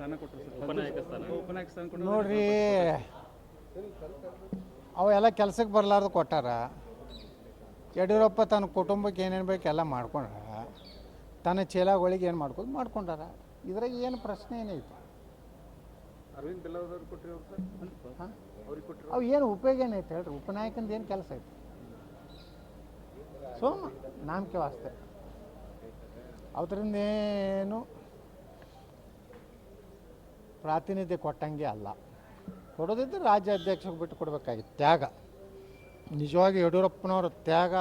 ಸ್ಥಾನ ಕೊಟ್ಟರು ಉಪನಾಯಕ ಸ್ಥಾನ. ಉಪನಾಯಕ ಸ್ಥಾನ ಕೊಟ್ಟರು ನೋಡ್ರಿ ಅವೆಲ್ಲ ಕೆಲ್ಸಕ್ಕೆ ಬರಲಾರ್ದು ಕೊಟ್ಟಾರ. ಯಡಿಯೂರಪ್ಪ ತನ್ನ ಕುಟುಂಬಕ್ಕೆ ಏನೇನು ಬೇಕು ಎಲ್ಲ ಮಾಡ್ಕೊಂಡ್ರ. ತನ್ನ ಚೀಲಗಳಿಗೆ ಏನು ಮಾಡ್ಕೊಂಡು ಮಾಡ್ಕೊಂಡಾರ. ಇದ್ರಾಗ ಏನು ಪ್ರಶ್ನೆ ಏನೈತಿ ಅರವಿಂದ್ ಬೆಲ್ಲದವ್ರು ಕೊಟ್ಟರು ಅವು ಏನು ಉಪಯೋಗ ಏನೈತೆ ಹೇಳ್ರಿ? ಉಪನಾಯಕಂದು ಏನು ಕೆಲಸ ಐತಿ? ಸೋಮ ನಾಮಕೆ ವಾಸ್ತೆ ಅದರಿಂದ ಏನು ಪ್ರಾತಿನಿಧ್ಯ ಕೊಟ್ಟಂಗೆ ಅಲ್ಲ. ಕೊಡೋದಿದ್ರೆ ರಾಜ್ಯ ಬಿಟ್ಟು ಕೊಡಬೇಕಾಗಿತ್ತು. ತ್ಯಾಗ. ನಿಜವಾಗಿ ಯಡಿಯೂರಪ್ಪನವರ ತ್ಯಾಗ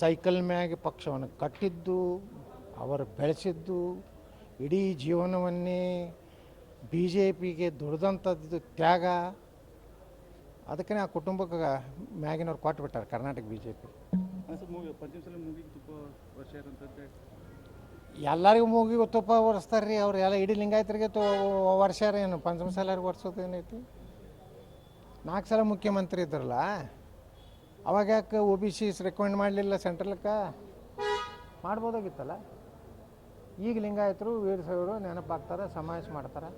ಸೈಕಲ್ ಮ್ಯಾಗೆ ಪಕ್ಷವನ್ನು ಕಟ್ಟಿದ್ದು, ಅವರು ಬೆಳೆಸಿದ್ದು, ಇಡೀ ಜೀವನವನ್ನೇ ಬಿ ಜೆ ಪಿಗೆ ದುಡ್ದಂಥದ್ದು ತ್ಯಾಗ. ಅದಕ್ಕೆ ಆ ಕುಟುಂಬಕ್ಕೆ ಮ್ಯಾಗಿನವ್ರು ಕೊಟ್ಬಿಟ್ಟಾರೆ ಕರ್ನಾಟಕ ಬಿ ಜೆ ಪಿ ಎಲ್ಲರಿಗೂ ಮೂಗಿಗೂ ತುಪ್ಪ ಒರೆಸ್ತಾರೆ ರೀ ಅವ್ರು ಎಲ್ಲ ಇಡೀ ಲಿಂಗಾಯತರಿಗೆ ವರ್ಷ ವರ್ಷಾರ ಏನು? ಪಂಚಮಸಾಲರಿಗೆ ಒರೆಸೋದು ಏನೈತಿ? ನಾಲ್ಕು ಸಲ ಮುಖ್ಯಮಂತ್ರಿ ಇದ್ರಲ್ಲ, ಅವಾಗ ಯಾಕೆ ಒ ಬಿ ಸಿ ರೆಕಮೆಂಡ್ ಮಾಡಲಿಲ್ಲ ಸೆಂಟ್ರಲ್ಕ್ಕೆ? ಮಾಡ್ಬೋದಾಗಿತ್ತಲ್ಲ? ಈಗ ಲಿಂಗಾಯತರು ವೀರಶೈವರು ನೆನಪಾಗ್ತಾರೆ, ಸಮಾವೇಶ ಮಾಡ್ತಾರೆ.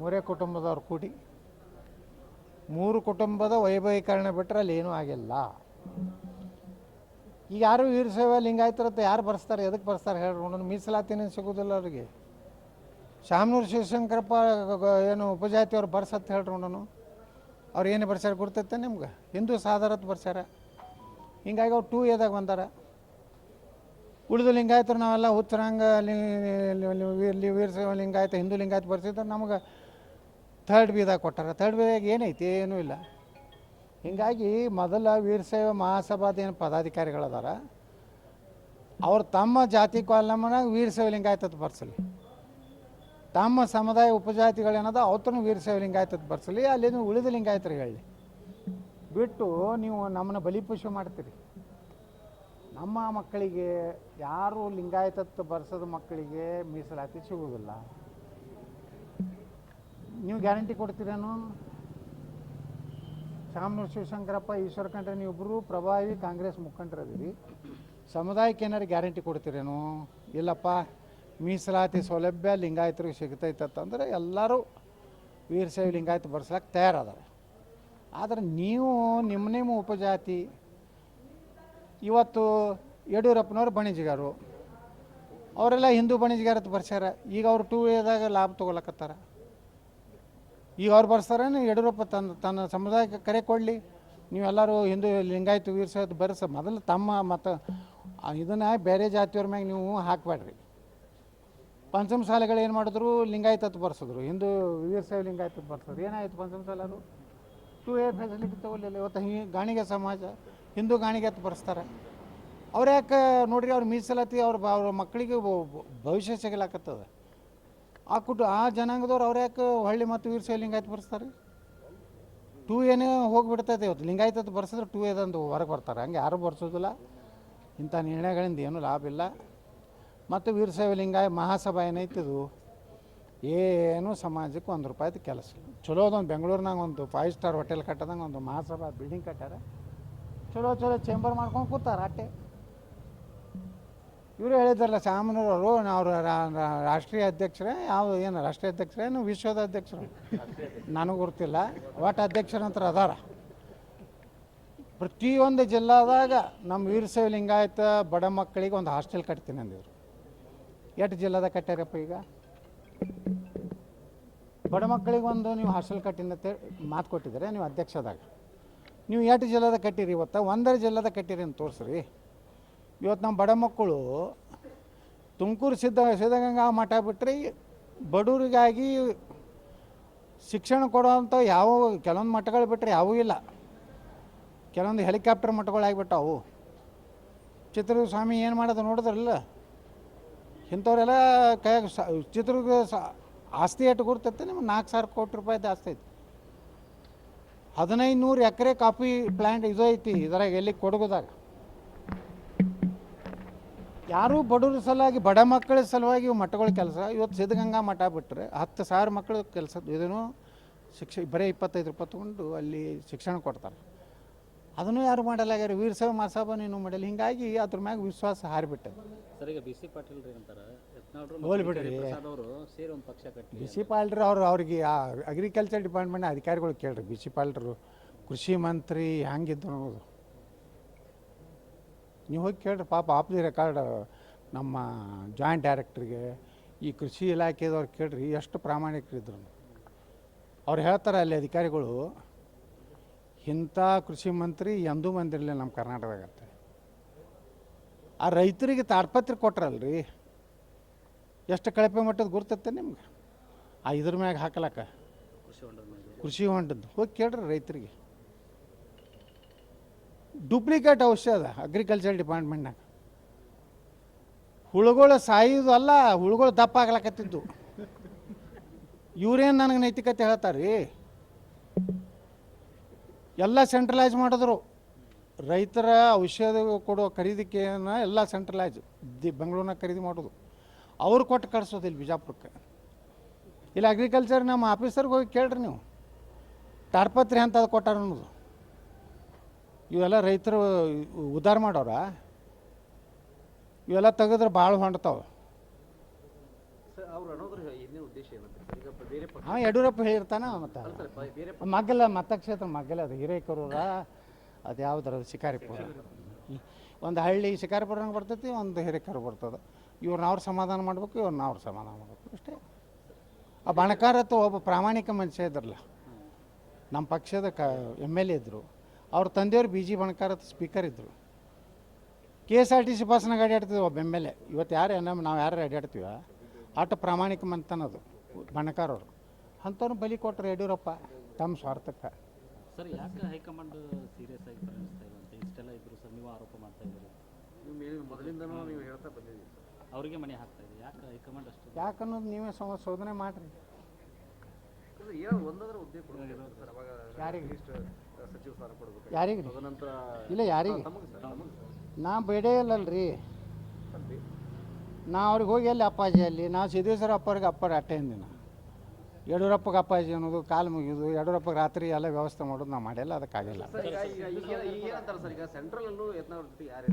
ಮೂರೇ ಕುಟುಂಬದವ್ರು ಕೂಡಿ. ಮೂರು ಕುಟುಂಬದ ವೈಭವೀಕರಣ ಬಿಟ್ಟರೆ ಅಲ್ಲಿ ಏನೂ ಆಗಿಲ್ಲ. ಈಗ ಯಾರು ವೀರ ವೀರಶೈವ ಲಿಂಗಾಯತರತ್ತ ಯಾರು ಬರ್ಸ್ತಾರೆ ಎದಕ್ಕೆ ಬರ್ಸ್ತಾರೆ ಹೇಳ್ರಿ, ಒಂದೊಂದು ಮೀಸಲಾತಿನೇ ಸಿಗೋದಿಲ್ಲ ಅವ್ರಿಗೆ. ಶಾಮನೂರು ಶಿವಶಂಕರಪ್ಪ ಏನು ಉಪಜಾತಿಯವ್ರು ಬರ್ಸತ್ತೆ ಹೇಳ್ರಿ ಉಣ್ಣನು ಅವ್ರು ಏನು ಬರ್ಸ್ಯಾರ ಗುರ್ತೈತೆ ನಿಮ್ಗೆ? ಹಿಂದೂ ಸಾಧಾರತ್ ಬರ್ಸ್ಯಾರ. ಹಿಂಗಾಗಿ ಅವ್ರು ಟೂ ಎದಾಗ ಬಂದಾರ. ಉಳಿದು ಲಿಂಗಾಯತರು ನಾವೆಲ್ಲ ಹುಚ್ಚರಂಗ ವೀರಶೈವ ಲಿಂಗಾಯತ, ಹಿಂದೂ ಲಿಂಗಾಯತ ಬರ್ಸಿದ್ರೆ ನಮ್ಗೆ ಥರ್ಡ್ ಬಿದಾಗ ಕೊಟ್ಟಾರ. ಥರ್ಡ್ ಬಿದಾಗ ಏನೈತಿ? ಏನೂ ಇಲ್ಲ. ಹೀಗಾಗಿ ಮೊದಲ ವೀರಶೈವ ಮಹಾಸಭಾದ ಏನು ಪದಾಧಿಕಾರಿಗಳದಾರ, ಅವ್ರು ತಮ್ಮ ಜಾತಿ ಕಾಲಮ್ನಾಗ ವೀರಶೈವ ಲಿಂಗಾಯತದ ಬರ್ಸಲಿ. ತಮ್ಮ ಸಮುದಾಯ ಉಪಜಾತಿಗಳೇನದ ಅವತ್ತೂ ವೀರಶೈವ ಲಿಂಗಾಯತದ ಬರ್ಸಲಿ, ಅಲ್ಲಿಂದ ಉಳಿದ ಲಿಂಗಾಯತರಿಗೆ ಹೇಳಿ. ಬಿಟ್ಟು ನೀವು ನಮ್ಮನ್ನ ಬಲಿಪುಷ್ಪ ಮಾಡ್ತೀರಿ. ನಮ್ಮ ಮಕ್ಕಳಿಗೆ ಯಾರು ಲಿಂಗಾಯತತ್ವ ಬರ್ಸದ ಮಕ್ಕಳಿಗೆ ಮೀಸಲಾತಿ ಸಿಗುವುದಿಲ್ಲ. ನೀವು ಗ್ಯಾರಂಟಿ ಕೊಡ್ತೀರೇನು? ಶಾಮನೂರು ಶಿವಶಂಕರಪ್ಪ, ಈಶ್ವರ ಕಂಡ್ರೆ ನೀವಿಬ್ಬರು ಪ್ರಭಾವಿ ಕಾಂಗ್ರೆಸ್ ಮುಖಂಡರದಿರಿ ಸಮುದಾಯಕ್ಕೆ ಏನಾರು ಗ್ಯಾರಂಟಿ ಕೊಡ್ತೀರೇನು? ಇಲ್ಲಪ್ಪ, ಮೀಸಲಾತಿ ಸೌಲಭ್ಯ ಲಿಂಗಾಯತರಿಗೆ ಸಿಗ್ತೈತಂದ್ರೆ ಎಲ್ಲರೂ ವೀರಶೈವ ಲಿಂಗಾಯತ ಬರ್ಸಕ್ಕೆ ತಯಾರದಾರೆ. ಆದರೆ ನೀವು ನಿಮ್ಮ ನಿಮ್ಮ ಉಪಜಾತಿ, ಇವತ್ತು ಯಡಿಯೂರಪ್ಪನವ್ರು ಬಣಿಜಿಗಾರು ಅವರೆಲ್ಲ ಹಿಂದೂ ಬಣಿಜಿಗಾರ ಬರ್ಸ್ಯಾರ. ಈಗ ಅವ್ರು ಟೂ ವೇದಾಗ ಲಾಭ ತೊಗೊಳಕತ್ತಾರ. ಈಗ ಅವ್ರು ಬರ್ಸ್ತಾರೇನು? ಯಡಿಯೂರಪ್ಪ ತನ್ನ ತನ್ನ ಸಮುದಾಯಕ್ಕೆ ಕರೆ ಕೊಡಲಿ. ನೀವೆಲ್ಲರೂ ಹಿಂದೂ ಲಿಂಗಾಯತ ವೀರ್ಸೋದು ಬರ್ಸ, ಮೊದಲು ತಮ್ಮ ಮತ್ತು ಇದನ್ನು ಬೇರೆ ಜಾತಿಯವ್ರ ಮ್ಯಾಗೆ ನೀವು ಹಾಕಬೇಡ್ರಿ ಪಂಚಮ ಶಾಲೆಗಳು ಏನು ಮಾಡಿದ್ರು? ಲಿಂಗಾಯತತ್ ಬರ್ಸಿದ್ರು. ಹಿಂದೂ ವೀರಶೈವ ಲಿಂಗಾಯತ ಬರ್ಸಿದ್ರು. ಏನಾಯಿತು ಪಂಚಮ ಶಾಲೆರು ಟೂ ಎ ಫೆಸಿಲಿಟಿ ತಗೊಳ್ಳಿಲ್ಲ. ಇವತ್ತು ಹಿಂಗೆ ಗಾಣಿಗೆ ಸಮಾಜ, ಹಿಂದೂ ಗಾಣಿಗೆ ಅಂತ ಬರ್ಸ್ತಾರೆ. ಅವ್ರು ಯಾಕೆ ನೋಡ್ರಿ ಅವ್ರ ಮೀಸಲಾತಿ ಅವ್ರ ಅವ್ರ ಮಕ್ಕಳಿಗೆ ಭವಿಷ್ಯ ಸಿಗಲಾಕತ್ತದ. ಆ ಕುಟು ಆ ಜನಾಂಗದವ್ರು ಅವ್ರು ಯಾಕೆ ಹೊಳ್ಳಿ ಮತ್ತು ವೀರಶೈವ ಲಿಂಗಾಯತ ಬರ್ಸ್ತಾರೆ? ಟೂ ಏನೇ ಹೋಗಿಬಿಡ್ತೈತೆ ಇವತ್ತು. ಲಿಂಗಾಯತದ ಬರ್ಸಿದ್ರೆ ಟೂ ಏದಂದು ಹೊರಗೆ ಬರ್ತಾರೆ. ಹಂಗೆ ಯಾರು ಬರ್ಸೋದಿಲ್ಲ. ಇಂಥ ನಿರ್ಣಯಗಳಿಂದ ಏನೂ ಲಾಭ ಇಲ್ಲ. ಮತ್ತು ವೀರಶೈವ ಲಿಂಗಾಯ ಮಹಾಸಭಾ ಏನೈತಿದು ಏನು ಸಮಾಜಕ್ಕೆ ಒಂದು ರೂಪಾಯಿದು ಕೆಲಸ ಚಲೋ ಅದೊಂದು ಬೆಂಗಳೂರಿನಾಗ ಒಂದು ಫೈವ್ ಸ್ಟಾರ್ ಹೋಟೆಲ್ ಕಟ್ಟದಂಗೆ ಒಂದು ಮಹಾಸಭಾ ಬಿಲ್ಡಿಂಗ್ ಕಟ್ಟಾರೆ ಚಲೋ ಚಲೋ ಚೇಂಬರ್ ಮಾಡ್ಕೊಂಡು ಕೂತಾರೆ ಅಟ್ಟೆ. ಇವರು ಹೇಳಿದ್ರಲ್ಲ ಸಾಮಾನ್ಯರವರು ನಾವು ರಾಷ್ಟ್ರೀಯ ಅಧ್ಯಕ್ಷರೇ ಯಾವ ಏನು ರಾಷ್ಟ್ರೀಯ ಅಧ್ಯಕ್ಷರೇನು ವಿಶ್ವದ ಅಧ್ಯಕ್ಷರು. ನನಗೆ ಗೊತ್ತಿಲ್ಲ, ಒಟ್ಟು ಅಧ್ಯಕ್ಷರಂತರ ಅದಾರ. ಪ್ರತಿಯೊಂದು ಜಿಲ್ಲಾದಾಗ ನಮ್ಮ ವೀರಶೈವ ಲಿಂಗಾಯತ ಬಡ ಮಕ್ಕಳಿಗೆ ಒಂದು ಹಾಸ್ಟೆಲ್ ಕಟ್ತೀನಿ ಅಂದಿದ್ರು. ಎಷ್ಟು ಜಿಲ್ಲಾದಾಗ ಕಟ್ಟ್ಯಾರಪ್ಪ ಈಗ? ಬಡ ಮಕ್ಕಳಿಗೆ ಒಂದು ನೀವು ಹಾಸ್ಟೆಲ್ ಕಟ್ಟಿನಂತೆ ಮಾತು ಕೊಟ್ಟಿದ್ದಾರೆ, ನೀವು ಅಧ್ಯಕ್ಷದಾಗ ನೀವು ಎಷ್ಟು ಜಿಲ್ಲಾದಾಗ ಕಟ್ಟಿರಿ ಇವತ್ತು? ಒಂದರ ಜಿಲ್ಲಾದಾಗ ಕಟ್ಟಿರಿ ಅಂತ ತೋರಿಸ್ರಿ. ಇವತ್ತು ನಮ್ಮ ಬಡ ಮಕ್ಕಳು ತುಮಕೂರು ಸಿದ್ಧ ಸಿದ್ಧಗಂಗಾ ಮಠ ಬಿಟ್ಟರೆ ಬಡವರಿಗಾಗಿ ಶಿಕ್ಷಣ ಕೊಡುವಂಥ ಯಾವ ಕೆಲವೊಂದು ಮಠಗಳು ಬಿಟ್ಟರೆ ಯಾವೂ ಇಲ್ಲ. ಕೆಲವೊಂದು ಹೆಲಿಕಾಪ್ಟರ್ ಮಠಗಳು ಆಗಿಬಿಟ್ಟವು ಚಿತ್ರದುರ್ಗ ಸ್ವಾಮಿ ಏನು ಮಾಡೋದು ನೋಡಿದ್ರಲ್ಲ? ಇಂಥವ್ರೆಲ್ಲ ಕೈ ಚಿತ್ರದುರ್ಗ ಆಸ್ತಿ ಎಷ್ಟು ಗುರ್ತೈತೆ ನಿಮ್ಗೆ ನಾಲ್ಕು ಸಾವಿರ ಕೋಟಿ ರೂಪಾಯಿ ಆಸ್ತಿ ಐತಿ ಹದಿನೈದು ನೂರು ಎಕರೆ ಕಾಫಿ ಪ್ಲ್ಯಾಂಟ್ ಇದು ಐತಿ, ಇದ್ರಾಗ ಎಲ್ಲಿ ಕೊಡಗುದಾಗ ಯಾರೂ ಬಡವ್ರ ಸಲುವಾಗಿ ಬಡ ಮಕ್ಕಳ ಸಲುವಾಗಿ ಇವು ಮಠಗಳ ಕೆಲಸ. ಇವತ್ತು ಸಿದ್ಧಗಂಗಾ ಮಠ ಬಿಟ್ಟರೆ ಹತ್ತು ಸಾವಿರ ಮಕ್ಕಳ ಕೆಲಸ ಇದನ್ನು ಶಿಕ್ಷ ಬರೀ ಇಪ್ಪತ್ತೈದು ರೂಪಾಯಿ ತೊಗೊಂಡು ಅಲ್ಲಿ ಶಿಕ್ಷಣ ಕೊಡ್ತಾರೆ. ಅದನ್ನು ಯಾರು ಮಾಡಲಾಗ್ಯಾರ ವೀರಶೈವ ಮಹಾಸಭಾ ನೀನು ಮಾಡಲ್ಲ. ಹಿಂಗಾಗಿ ಅದ್ರ ಮ್ಯಾಗ ವಿಶ್ವಾಸ ಹಾರಿಬಿಟ್ಟದೆ ಸರ್ ಈಗ ಬಿ ಸಿ ಪಾಟೀಲ್ ರೀ ಅಂತಾರೆ ಯತ್ನಾಳ್ರು ಹೋಗ್ಲಿ ಬಿಡ್ರಿ. ಪ್ರಸಾದ್ ಅವರು ಸೇರಿ ಒಂದು ಪಕ್ಷ ಕಟ್ಟಿ ಬಿ ಸಿ ಪಾಲ್ರಿ ಅವ್ರು ಅವ್ರಿಗೆ ಆ ಅಗ್ರಿಕಲ್ಚರ್ ಡಿಪಾರ್ಟ್ಮೆಂಟ್ ಅಧಿಕಾರಿಗಳು ಕೇಳ್ರಿ. ಬಿ ಸಿ ಪಾಲ್ರು ಕೃಷಿ ಮಂತ್ರಿ ಹ್ಯಾಂಗಿದ್ರು ಅನ್ನೋದು. ನೀವು ಹೋಗಿ ಕೇಳ್ರಿ ಪಾಪ ಆಫ್ ದಿ ರೆಕಾರ್ಡ್ ನಮ್ಮ ಜಾಯಿಂಟ್ ಡೈರೆಕ್ಟ್ರಿಗೆ ಈ ಕೃಷಿ ಇಲಾಖೆದವ್ರು ಕೇಳ್ರಿ ಎಷ್ಟು ಪ್ರಾಮಾಣಿಕರಿದ್ರು ಅವ್ರು ಹೇಳ್ತಾರೆ ಅಲ್ಲಿ ಅಧಿಕಾರಿಗಳು ಇಂಥ ಕೃಷಿ ಮಂತ್ರಿ ಎಂದೂ ಬಂದಿರಲಿಲ್ಲ ನಮ್ಮ ಕರ್ನಾಟಕದಾಗ ಆ ರೈತರಿಗೆ ತಾಡ್ಪತ್ರೆ ಕೊಟ್ರಲ್ರಿ. ಎಷ್ಟು ಕಳಪೆ ಮಟ್ಟದ ಗುರ್ತತ್ತೆ ನಿಮ್ಗೆ? ಆ ಇದ್ರ ಮ್ಯಾಗ ಹಾಕಲಕ್ಕ. ಕೃಷಿ ಹೊಂಡದ್ದು. ಹೋಗಿ ಕೇಳ್ರಿ ರೈತರಿಗೆ. ಡೂಪ್ಲಿಕೇಟ್ ಔಷಧ ಅಗ್ರಿಕಲ್ಚರ್ ಡಿಪಾರ್ಟ್ಮೆಂಟ್ನಾಗ ಹುಳುಗಳು ಸಾಯೋದು ಅಲ್ಲ, ಹುಳುಗಳು ದಪ್ಪ ಆಗ್ಲಕತ್ತಿದ್ದು. ಇವ್ರೇನು ನನಗೆ ನೈತಿಕತೆ ಹೇಳ್ತಾರೆ ಎಲ್ಲ ಸೆಂಟ್ರಲೈಸ್ ಮಾಡಿದ್ರು. ರೈತರ ಔಷಧ ಕೊಡೋ ಖರೀದಿಕೆಯನ್ನು ಎಲ್ಲ ಸೆಂಟ್ರಲೈಸ್ ದಿ ಬೆಂಗಳೂರಿನಾಗ ಖರೀದಿ ಮಾಡೋದು. ಅವ್ರು ಕೊಟ್ಟು ಕಳಿಸೋದು ಇಲ್ಲಿ ಬಿಜಾಪುರಕ್ಕೆ. ಇಲ್ಲಿ ಅಗ್ರಿಕಲ್ಚರ್ ನಮ್ಮ ಆಫೀಸರ್ಗೆ ಹೋಗಿ ಕೇಳ್ರಿ ನೀವು. ತಾಡ್ಪತ್ರಿ ಅಂತ ಅದು ಕೊಟ್ಟಾರ ಅನ್ನೋದು. ಇವೆಲ್ಲ ರೈತರು ಉದ್ಧಾರ ಮಾಡೋರ? ಇವೆಲ್ಲ ತೆಗೆದ್ರೆ ಭಾಳ ಹೊಂಡ್ತಾವೆ ಹಾಂ ಯಡಿಯೂರಪ್ಪ ಹೇಳಿರ್ತಾನ ಮತ್ತು. ಮಗ್ಗಲ ಮತಕ್ಷೇತ್ರ ಮಗ್ಗಲ ಅದು ಹಿರೇಕರೂರ ಅದು ಯಾವ್ದಾರ ಶಿಕಾರಿಪುರ. ಒಂದು ಹಳ್ಳಿ ಶಿಕಾರಿಪುರಂಗೆ ಬರ್ತೈತಿ ಒಂದು ಹಿರೇಕರು ಬರ್ತದೆ. ಇವ್ರನ್ನ ಅವ್ರು ಸಮಾಧಾನ ಮಾಡ್ಬೇಕು ಇವ್ರನ್ನ ಅವ್ರು ಸಮಾಧಾನ ಮಾಡ್ಬೇಕು ಅಷ್ಟೇ. ಆ ಬಣಕಾರತ್ತು ಒಬ್ಬ ಪ್ರಾಮಾಣಿಕ ಮನುಷ್ಯ ಇದ್ರಲ್ಲ ನಮ್ಮ ಪಕ್ಷದ ಕ ಎಂ ಎಲ್ ಎ ಇದ್ದರು ಅವ್ರ ತಂದೆಯವರು ಬಿ ಜಿ ಬಣಕಾರತ್ ಸ್ಪೀಕರ್ ಇದ್ದರು K S R T C ಬಸ್ನಾಗ ಅಡ್ಡಾಡ್ತಿದ್ವಿ ಒಬ್ಬ ಎಂ ಎಲ್ ಎ. ಇವತ್ತು ಯಾರು ನಮ್ಮ ನಾವು ಯಾರು ಅಡ್ಡಾಡ್ತೀವ ಆಟ ಪ್ರಾಮಾಣಿಕ ಮಂತನದು ಬಣಕಾರವರು. ಅಂಥವ್ರು ಬಲಿ ಕೊಟ್ಟರು ಯಡಿಯೂರಪ್ಪ ತಮ್ಮ ಸ್ವಾರ್ಥಕ್ಕೆ. ಸರ್ ಯಾಕೆ ಹೈಕಮಾಂಡ್ ಸೀರಿಯಸ್ ಆಗಿ ಪರಿಗಣಿಸ್ತಾ ಇಲ್ಲ ಅಂತ? ಇಷ್ಟೆಲ್ಲ ಇದ್ರು ಸರ್ ನೀವು ಆರೋಪ ಮಾಡ್ತಾ ಇದ್ದೀರಿ. ನೀವು ಮೊದಲಿಂದನೂ ನೀವು ಹೇಳ್ತಾ ಬಂದಿದ್ದೀರಿ ಸರ್. ಅವರಿಗೆ ಮಣಿ ಹಾಕ್ತಾ ಇದೆ ಯಾಕೆ ಹೈಕಮಾಂಡ್ ಅಷ್ಟು ಯಾಕನ್ನೋದು ನೀವೇ ಸಮ ಶೋಧನೆ ಮಾಡಿರಿ. ಯಾರಿಗೆ? ಯಾರಿಗೆ ಇಲ್ಲ ಯಾರಿಗೆ? ನಾ ಬೇಡೇ ಇಲ್ಲಲ್ರಿ. ನಾ ಅವ್ರಿಗೆ ಹೋಗಿ ಎಲ್ಲಿ ಅಪ್ಪಾಜಿ ಅಲ್ಲಿ? ನಾವು ಸಿದ್ದೇಶ್ವರ ಅಪ್ಪರಿಗೆ ಅಪ್ಪರ ಅಟ್ಟೆ ಅಂದಿನ ಯಡಿಯೂರಪ್ಪಗೆ ಅಪ್ಪಾಜಿ ಅನ್ನೋದು ಕಾಲು ಮುಗಿಯೋದು ಯಡಿಯೂರಪ್ಪಗೆ ರಾತ್ರಿ ಎಲ್ಲ ವ್ಯವಸ್ಥೆ ಮಾಡೋದು ನಾವು ಮಾಡಿಲ್ಲ ಅದಕ್ಕಾಗಿಲ್ಲ ಯಾರು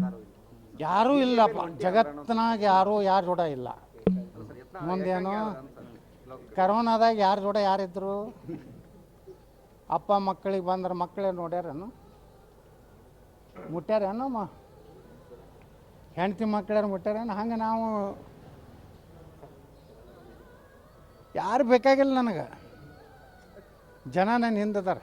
ಯಾರು ಇಲ್ಲ ಯಾರೂ ಇಲ್ಲಪ್ಪ ಜಗತ್ತಿನಾಗ ಯಾರೂ ಯಾರ ಜೋಡ ಇಲ್ಲ. ಮುಂದೇನು ಕರೋನಾದಾಗ ಯಾರ ಜೋಡ ಯಾರಿದ್ರು? ಅಪ್ಪ ಮಕ್ಕಳಿಗೆ ಬಂದ್ರೆ ಮಕ್ಕಳೇ ನೋಡ್ಯಾರೇನು? ಮುಟ್ಟ್ಯಾರೇನು ಮ ಹೆಂಡತಿ ಮಕ್ಕಳ್ಯಾರು ಮುಟ್ಟ್ಯಾರೇನು ಹಂಗೆ ನಾವು ಯಾರು ಬೇಕಾಗಿಲ್ಲ ನನಗೆ. ಜನ ನನ್ನ ಹಿಂದದಾರ.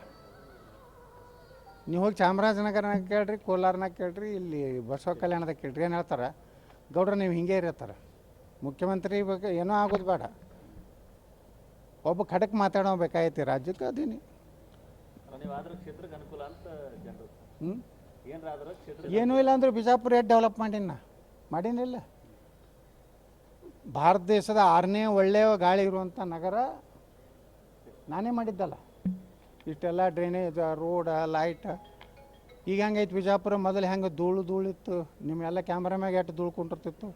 ನೀವು ಹೋಗಿ ಚಾಮರಾಜನಗರನಾಗ ಕೇಳ್ರಿ, ಕೋಲಾರನಾಗ ಕೇಳ್ರಿ, ಇಲ್ಲಿ ಬಸವ ಕಲ್ಯಾಣದಾಗ ಕೇಳ್ರಿ. ಏನು ಹೇಳ್ತಾರೆ? ಗೌಡ್ರ, ನೀವು ಹಿಂಗೆ ಇರತ್ತಾರೆ. ಮುಖ್ಯಮಂತ್ರಿ ಬಗ್ಗೆ ಏನೂ ಆಗೋದು ಬೇಡ. ಒಬ್ಬ ಖಡಕ್ ಮಾತಾಡೋ ಬೇಕಾಗೈತಿ ರಾಜ್ಯಕ್ಕೆ, ಅದೀನಿ. ಏನೂ ಇಲ್ಲ ಅಂದ್ರೆ ಬಿಜಾಪುರ ಎಷ್ಟು ಡೆವಲಪ್ ಮಾಡಿನ ಮಾಡಿನಿಲ್ಲ. ಮಾಡೀನಿಲ್ಲ ಭಾರತ ದೇಶದ ಆರನೇ ಒಳ್ಳೆಯ ಗಾಳಿ ಇರುವಂಥ ನಗರ ನಾನೇ ಮಾಡಿದ್ದಲ್ಲ. ಇಷ್ಟೆಲ್ಲ ಡ್ರೈನೇಜ್ ರೋಡ ಲೈಟ್ ಈಗ ಹೆಂಗೈತೆ ಬಿಜಾಪುರ? ಮೊದಲು ಹೆಂಗೆ ಧೂಳು ಧೂಳಿತ್ತು. ನಿಮ್ಮೆಲ್ಲ ಕ್ಯಾಮ್ರಾ ಮ್ಯಾಗ ಎಷ್ಟು ಧೂಳು ಕುಂಟಿರ್ತಿತ್ತು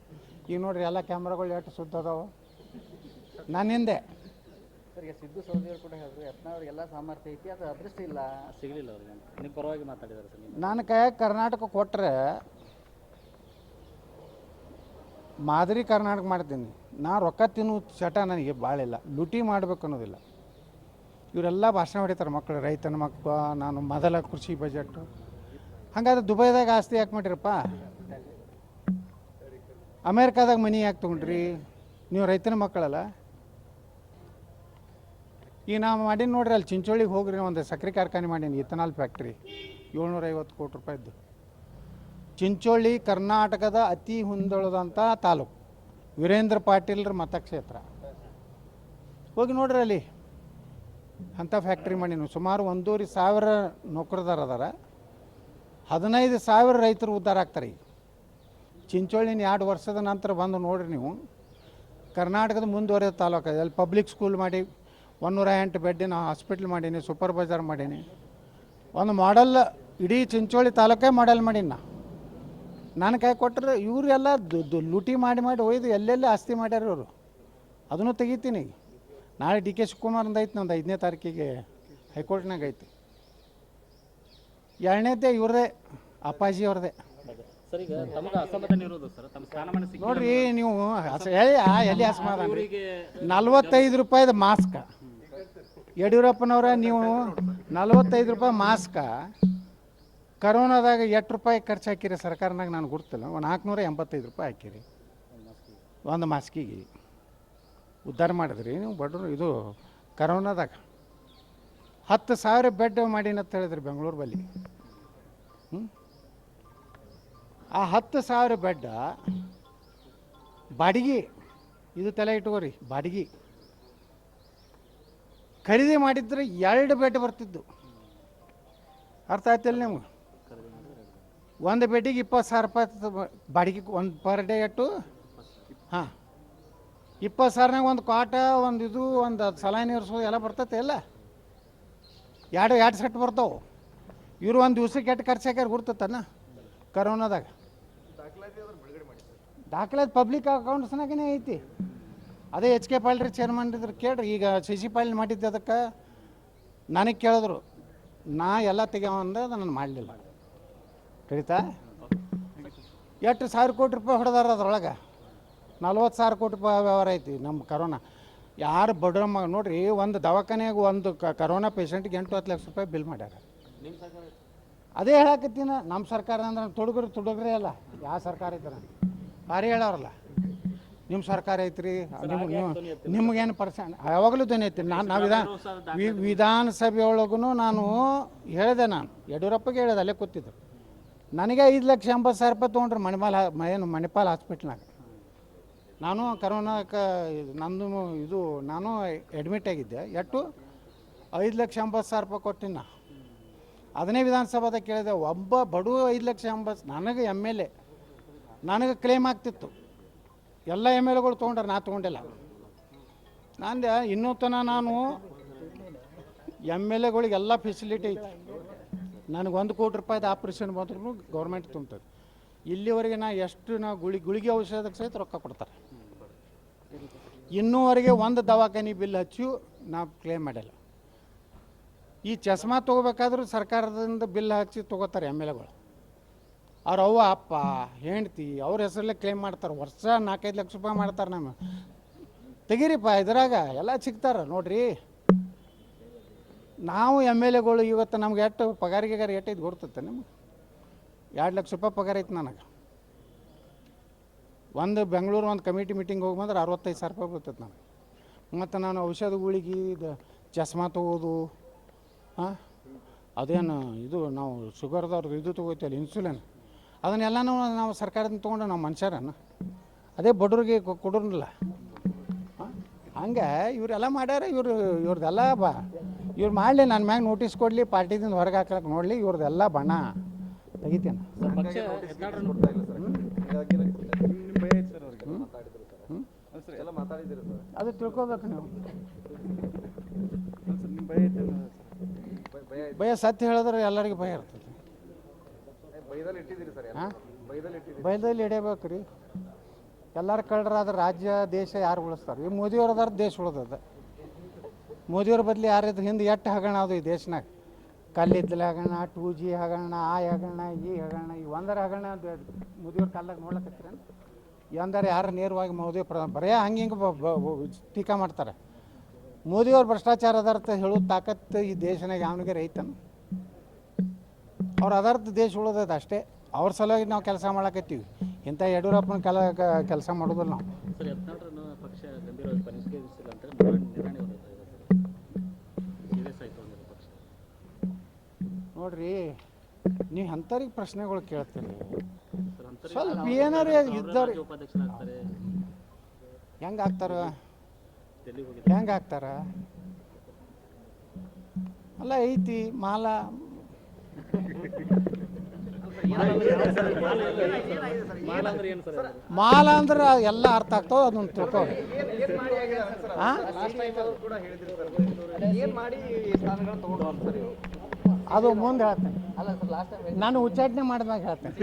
ಈಗ ನೋಡ್ರಿ ಎಲ್ಲ ಕ್ಯಾಮ್ರಾಗಳು ಎಷ್ಟು ಸುದ್ದ ಅದಾವ ನನ್ನಿಂದೆ. ಸರ್ ಈಗ ಸಿದ್ದು ಸೌದಿಯವರು ಕೂಡ ಹೇಳಿದ್ರು ಯತ್ನಾವ್ರಿಗೆ ಎಲ್ಲ ಸಾಮರ್ಥ್ಯ ಐತಿ ಅದು ಅದೃಷ್ಟ ಇಲ್ಲ. ಸಿಗಲಿಲ್ಲ ಅವ್ರಿಗೆ ನಿಮ್ಮ ಪರವಾಗಿ ಮಾತಾಡಿದ್ದಾರೆ ಸರ್ ನೀವು. ನನ್ನ ಕೈಯಾಗ ಕರ್ನಾಟಕ ಕೊಟ್ಟರೆ ಮಾದರಿ ಕರ್ನಾಟಕ ಮಾಡ್ತೀನಿ. ನಾ ರೊಕ್ಕ ತಿನ್ನು ಚಟ ನನಗೆ ಭಾಳಿಲ್ಲ ಲುಟಿ ಮಾಡ್ಬೇಕು ಅನ್ನೋದಿಲ್ಲ. ಇವರೆಲ್ಲ ಭಾಷಣ ಹೊಡಿತಾರೆ ಮಕ್ಕಳು ರೈತನ ಮಕ್ಕ ನಾನು ಮೊದಲ ಕೃಷಿ ಬಜೆಟ್ಟು. ಹಂಗಾದ್ರೆ ದುಬೈದಾಗ ಆಸ್ತಿ ಯಾಕೆ ಮಾಡಿರಪ್ಪ? ಅಮೇರಿಕಾದಾಗ ಮನಿ ಯಾಕೆ ತೊಗೊಂಡ್ರಿ? ನೀವು ರೈತನ ಮಕ್ಕಳಲ್ಲ? ಈಗ ನಾವು ಮಾಡೀನಿ ನೋಡ್ರಿ, ಅಲ್ಲಿ ಚಿಂಚೋಳಿಗೆ ಹೋಗ್ರಿ, ಒಂದು ಸಕ್ಕರೆ ಕಾರ್ಖಾನೆ ಮಾಡೀನಿ, ಇಥನಾಲ್ ಫ್ಯಾಕ್ಟ್ರಿ ಏಳ್ನೂರೈವತ್ತು ಕೋಟಿ ರೂಪಾಯಿದ್ದು ಚಿಂಚೋಳಿ ಕರ್ನಾಟಕದ ಅತಿ ಹಿಂದುಳಿದಂಥ ತಾಲೂಕು. ವೀರೇಂದ್ರ ಪಾಟೀಲ್ರ ಮತಕ್ಷೇತ್ರ. ಹೋಗಿ ನೋಡ್ರಿ ಅಲ್ಲಿ. ಅಂಥ ಫ್ಯಾಕ್ಟ್ರಿ ಮಾಡೀನಿ. ಸುಮಾರು ಒಂದೂವರೆ ಸಾವಿರ ನೌಕರದಾರ ಅದಾರ. ಹದಿನೈದು ಸಾವಿರ ರೈತರು ಉದ್ಧಾರ ಆಗ್ತಾರೆ ಈಗ. ಚಿಂಚೋಳಿನ ಎರಡು ವರ್ಷದ ನಂತರ ಬಂದು ನೋಡ್ರಿ ನೀವು. ಕರ್ನಾಟಕದ ಮುಂದುವರೆದ ತಾಲೂಕು, ಅಲ್ಲಿ ಪಬ್ಲಿಕ್ ಸ್ಕೂಲ್ ಮಾಡಿ ಒಂದೂರ ಎಂಟು ಬೆಡ್ಡಿನ ಹಾಸ್ಪಿಟ್ಲ್ ಮಾಡೀನಿ ಸೂಪರ್ ಬಜಾರ್ ಮಾಡೀನಿ. ಒಂದು ಮಾಡಲ್ ಇಡೀ ಚಿಂಚೋಳಿ ತಾಲೂಕೇ ಮಾಡಲ್ ಮಾಡೀನಿ ನಾ. ನನ್ನ ಕೈ ಕೊಟ್ಟರೆ ಇವರೆಲ್ಲ ಲೂಟಿ ಮಾಡಿ ಮಾಡಿ ಒಯ್ದು ಎಲ್ಲೆಲ್ಲಿ ಆಸ್ತಿ ಮಾಡ್ಯಾರ ಇವರು? ಅದನ್ನು ತೆಗಿತೀನಿ ನಾಳೆ ಡಿ ಕೆ ಶಿವಕುಮಾರ್ ಐತಿ ನಂದು ಐದನೇ ತಾರೀಕಿಗೆ ಹೈಕೋರ್ಟ್ನಾಗ ಐತಿ. ಎರಡನೇದೇ ಇವ್ರದೇ ಅಪ್ಪಾಜಿ ಅವ್ರದೇ. ನೋಡ್ರಿ ನೀವು ಎಲ್ಲಿ ಅಸಮಾಧಾನ? ನಲ್ವತ್ತೈದು ರೂಪಾಯಿದ ಮಾಸ್ಕ. ಯಡಿಯೂರಪ್ಪನವರ ನೀವು ನಲ್ವತ್ತೈದು ರೂಪಾಯಿ ಮಾಸ್ಕ, ಕರೋನಾದಾಗ ಎಷ್ಟು ರೂಪಾಯಿ ಖರ್ಚು ಹಾಕಿರಿ ಸರ್ಕಾರನಾಗ ನಾನು ಗುರ್ತಿಲ್ಲ. ಒಂದು ನಾಲ್ಕುನೂರ ಎಂಬತ್ತೈದು ರೂಪಾಯಿ ಹಾಕಿರಿ. ಒಂದು ಮಾಸ್ಕಿಗೆ. ಉದ್ಧಾರ ಮಾಡಿದ್ರಿ. ನೀವು ಬಡ್ರು ಇದು ಕರೋನಾದಾಗ. ಹತ್ತು ಸಾವಿರ ಬೆಡ್ ಮಾಡಿನಂತ ಹೇಳಿದ್ರಿ ಬೆಂಗಳೂರು ಹ್ಞೂ ಆ ಹತ್ತು ಸಾವಿರ ಬೆಡ್ ಬಾಡಿಗೆ. ಇದು ತಲೆ ಇಟ್ಕೋರಿ, ಬಾಡಿಗೆ. ಖರೀದಿ ಮಾಡಿದ್ರೆ ಎರಡು ಬೆಡ್ ಬರ್ತಿದ್ದು. ಅರ್ಥ ಆಯ್ತಿಲ್ಲ ನಿಮ್ಗೆ? ಒಂದು ಬೆಡ್ಡಿಗೆ ಇಪ್ಪತ್ತು ಸಾವಿರ ರೂಪಾಯಿ ಬಾಡಿಗೆ ಒಂದು ಪರ್ ಡೇ ಎಟ್ಟು ಹಾಂ. ಇಪ್ಪತ್ತು ಸಾವಿರನಾಗ ಒಂದು ಕಾಟ ಒಂದು ಇದು ಒಂದು ಸಲಾನಿ ಇರಿಸೋದು ಎಲ್ಲ ಬರ್ತೈತೆ ಎಲ್ಲ. ಎರಡು ಎರಡು ಸೆಟ್ ಬರ್ತಾವೆ. ಇವರು ಒಂದು ದಿವ್ಸಕ್ಕೆ ಎಷ್ಟು ಖರ್ಚು ಹಾಕ್ಯಾರ ಗುರ್ತತನ? ಕರೋನಾದಾಗ. ದಾಖಲಾತಿ ಪಬ್ಲಿಕ್ ಅಕೌಂಟ್ಸ್ನಾಗೇ ಐತಿ. ಅದೇ ಎಚ್ ಕೆ ಪಾಲ್ರಿ ಚೇರ್ಮನ್ ಇದ್ರೆ ಕೇಳ್ರಿ, ಈಗ ಸಿ ಪಾಲ್ ಮಾಡಿದ್ದೆ ಅದಕ್ಕೆ ನನಗೆ ಕೇಳಿದ್ರು, ನಾ ಎಲ್ಲ ತೆಗೆವಂದ ನಾನು ಮಾಡಲಿಲ್ಲ. ಕಡಿತಾ ಎಷ್ಟು ಸಾವಿರ ಕೋಟಿ ರೂಪಾಯಿ ಹೊಡೆದಾರ ಅದ್ರೊಳಗೆ? ನಲ್ವತ್ತು ಸಾವಿರ ಕೋಟಿ ರೂಪಾಯಿ ವ್ಯವಹಾರ ಐತಿ ನಮ್ಮ ಕರೋನಾ ಯಾರು ಬಡವ್ರ ಮಗ, ನೋಡ್ರಿ, ಒಂದು ದವಾಖಾನೆಗೆ ಒಂದು ಕರೋನಾ ಪೇಷಂಟ್ಗೆ ಎಂಟು ಹತ್ತು ಲಕ್ಷ ರೂಪಾಯಿ ಬಿಲ್ ಮಾಡ್ಯಾರ. ಅದೇ ಹೇಳಕತ್ತೀನ ನಮ್ಮ ಸರ್ಕಾರ ಅಂದ್ರೆ ತೊಡಗ್ರಿ ತೊಡಗ್ರಿ ಅಲ್ಲ ಯಾವ ಸರ್ಕಾರ ಐತ್ರ ಭಾರಿ ಹೇಳೋರಲ್ಲ ನಿಮ್ಮ ಸರ್ಕಾರ ಐತ್ರಿ. ನಿಮ್ಗೆ ನಿಮ್ಗೇನು ಪರ್ಸೆಂಟ್ ಯಾವಾಗಲೂ ಧ್ವನಿ ಐತಿ ನಾನು ನಾವು ವಿಧಾನ ವಿಧಾನಸಭೆಯೊಳಗೂ ನಾನು ಹೇಳಿದೆ ನಾನು. ಯಡಿಯೂರಪ್ಪಗೆ ಹೇಳಿದೆ ಅಲ್ಲೇ ಕೂತಿದ್ದು ನನಗೆ ಐದು ಲಕ್ಷ ಎಂಬತ್ತು ಸಾವಿರ ರೂಪಾಯಿ ತೊಗೊಂಡ್ರು ಮಣಿಪಾಲ್ ಏನು ಮಣಿಪಾಲ್ ಹಾಸ್ಪಿಟ್ಲ್ನಾಗ. ನಾನು ಕರೋನಾಕ್ಕೆ ನಂದು ಇದು ನಾನು ಅಡ್ಮಿಟ್ ಆಗಿದ್ದೆ. ಎಷ್ಟು ಐದು ಲಕ್ಷ ಎಂಬತ್ತು ಸಾವಿರ ರೂಪಾಯಿ ಕೊಟ್ಟಿನ. ಅದನ್ನೇ ವಿಧಾನಸಭಾದಾಗ ಕೇಳಿದೆ ಒಬ್ಬ ಬಡವ ಐದು ಲಕ್ಷ ಎಂಬತ್ತು ನನಗೆ ಎಂ ಎಲ್ ಎ. ನನಗೆ ಕ್ಲೇಮ್ ಆಗ್ತಿತ್ತು. ಎಲ್ಲ ಎಂ ಎಲ್ ಎಗಳು ತೊಗೊಂಡ್ರೆ, ನಾ ತೊಗೊಂಡಿಲ್ಲ. ನಂದೆ ಇನ್ನೂ ತನ ನಾನು ಎಂ ಎಲ್ ಎಗಳಿಗೆಲ್ಲ ಫೆಸಿಲಿಟಿ ಐತಿ. ನನಗೆ ಒಂದು ಕೋಟಿ ರೂಪಾಯಿದು ಆಪ್ರೇಷನ್ ಬಂದ್ರೂ ಗೌರ್ಮೆಂಟ್ ತುಂಬ್ತದೆ. ಇಲ್ಲಿವರೆಗೆ ನಾ ಎಷ್ಟು ನಾ ಗುಳಿ, ಗುಳಿಗೆ ಔಷಧಕ್ಕೆ ಸಹಿತ ರೊಕ್ಕ ಕೊಡ್ತಾರೆ. ಇನ್ನೂವರೆಗೆ ಒಂದು ದವಾಖಾನೆ ಬಿಲ್ ಹಚ್ಚಿ ನಾವು ಕ್ಲೇಮ್ ಮಾಡಿಲ್ಲ. ಈ ಚಸ್ಮಾ ತೊಗೋಬೇಕಾದ್ರೂ ಸರ್ಕಾರದಿಂದ ಬಿಲ್ ಹಚ್ಚಿ ತೊಗೋತಾರೆ ಎಂ ಎಲ್ ಎಗಳು. ಅವ್ರ ಅವ್ವ, ಅಪ್ಪ, ಹೆಂಡ್ತಿ, ಅವ್ರ ಹೆಸರಲ್ಲೇ ಕ್ಲೇಮ್ ಮಾಡ್ತಾರೆ. ವರ್ಷ ನಾಲ್ಕೈದು ಲಕ್ಷ ರೂಪಾಯಿ ಮಾಡ್ತಾರೆ ನಮ್ಮ ತೆಗೀರಿಪ್ಪ, ಇದ್ರಾಗ ಎಲ್ಲ ಸಿಗ್ತಾರ ನೋಡ್ರಿ. ನಾವು ಎಂ ಎಲ್ ಎಗಳು ಇವತ್ತು ನಮ್ಗೆ ಎಷ್ಟು ಪಗಾರಿಗೆ ಎಷ್ಟು ಇದು ಗೊತ್ತೈತೆ ನಿಮ್ಗೆ? ಎರಡು ಲಕ್ಷ ರೂಪಾಯಿ ಪಗಾರ ಐತೆ ನನಗೆ. ಒಂದು ಬೆಂಗಳೂರು ಒಂದು ಕಮಿಟಿ ಮೀಟಿಂಗ್ ಹೋಗಿ ಬಂದ್ರೆ ಅರವತ್ತೈದು ಸಾವಿರ ರೂಪಾಯಿ ಬರ್ತೈತೆ ನನಗೆ ಮತ್ತು ನಾನು ಔಷಧ ಗುಳಿಗೆ, ಇದು ಚಸ್ಮಾ ತೊಗೋದು ಹಾಂ ಅದೇನು ಇದು ನಾವು ಶುಗರ್ದವ್ರದ್ದು ಇದು ತೊಗೋತೀವಲ್ಲ ಇನ್ಸುಲಿನ್ ಅದನ್ನೆಲ್ಲನೂ ನಾವು ಸರ್ಕಾರದಿಂದ ತೊಗೊಂಡು ನಾವು ಮನುಷ್ಯರನ್ನ. ಅದೇ ಬಡವ್ರಿಗೆ ಕೊ- ಕೊಡೋರಲ್ಲ ಹಂಗೆ ಇವರೆಲ್ಲ ಮಾಡ್ಯಾರ ಇವರು ಇವ್ರದ್ದೆಲ್ಲ ಬಾ ಇವ್ರು ಮಾಡಲಿ ನನ್ನ ಮ್ಯಾಗ ನೋಟಿಸ್ ಕೊಡಲಿ ಪಾರ್ಟಿದಿಂದ ಹೊರಗೆ ಹಾಕಕ್ಕೆ ನೋಡಲಿ ಇವ್ರದ್ದೆಲ್ಲ ಬಣ. ತೆಗಿತೇನೆ. ಸರ್ ಪಕ್ಷ ಹದಿನಾರರ ನಿಮ್ಮ ಭಯ ಐತೆ ಸರ್ ಅವ್ರಿಗೆ ಅದು ಸರ್. ಎಲ್ಲ ಮಾತಾಡಿದ್ದೀರಿ ಸರ್? ಅದು ತಿಳ್ಕೊಬೇಕು ನೀವು. ಸರ್ ನಿಮ್ಮ ಭಯ ಐತೆ ಭಯ ಭಯ ಸತ್ಯ ಹೇಳಿದ್ರೆ ಎಲ್ಲರಿಗೂ ಭಯ ಇರ್ತದೆ. ಭಯದಲ್ಲಿ ಹಿಡಿಯಬೇಕು ರೀ ಎಲ್ಲರೂ ಕಳ್ಳರಾದ್ರೆ ರಾಜ್ಯ ದೇಶ ಯಾರು ಉಳಿಸ್ತಾರೆ? ಈ ಮೋದಿಯವ್ರದಾರ ದೇಶ ಉಳಿದದ. ಮೋದಿಯವ್ರ ಬದಲಿ ಯಾರಿದ್ರು ಹಿಂದೆ ಎಟ್ಟು ಹಗರಣ ಅದು ಈ ದೇಶನಾಗ? ಕಲ್ಲಿದ್ದಲೆ ಹಗರಣ ಟೂ ಜಿ ಹಗರಣ ಆ ಹಗರಣ ಈ ಹಗರಣ ಈ ಒಂದರ ಹಗರಣ ಮೋದಿಯವ್ರ ಕಾಲದಾಗ ನೋಡ್ಲಕತ್ತೀರ ಎಂದರೆ ಯಾರು ನೇರವಾಗಿ ಮೋದಿ ಪ್ರಧಾನ ಬರೇ ಹಂಗೆ ಹಿಂಗೆ ಟೀಕಾ ಮಾಡ್ತಾರೆ. ಮೋದಿಯವ್ರ ಭ್ರಷ್ಟಾಚಾರ ಅದಾರ್ಥ ಹೇಳೋದು ತಾಕತ್ತು ಈ ದೇಶನಾಗ ಯಾವನಿಗೆ ರೈತನ. ಅವ್ರ ಅದರ್ಧ ದೇಶ ಉಳಿದೈತೆ ಅಷ್ಟೇ. ಅವ್ರ ಸಲುವಾಗಿ ನಾವು ಕೆಲಸ ಮಾಡಕತ್ತೀವಿ. ಇಂಥ ಯಡಿಯೂರಪ್ಪನ ಕೆಲ ಕೆಲಸ ಮಾಡೋದಿಲ್ಲ ನಾವು. ನೋಡ್ರಿ ನೀವು ಅಂಥವ್ರಿಗೆ ಪ್ರಶ್ನೆಗಳು ಕೇಳ್ತೀರಿ. ಸ್ವಲ್ಪ ಏನಾರು ಇದ್ದವ್ರಿ ಉಪಾಧ್ಯಕ್ಷರಾಗ್ತಾರೆ. ಹೆಂಗೆ ಆಗ್ತಾರ? ಹೆಂಗೆ ಆಗ್ತಾರ? ಅಲ್ಲ ಐತಿ ಮಾಲ ಮಾಲ ಅಂದ್ರೆ ಎಲ್ಲ ಅರ್ಥ ಆಗ್ತಾವ ಅದನ್ನ ತಿಳ್ಕೋ. ಅದು ಮುಂದೆ ಹೇಳ್ತೇನೆ. ನಾನು ಉಚ್ಚಾಟನೆ ಮಾಡಿದಾಗ ಹೇಳ್ತೇನೆ.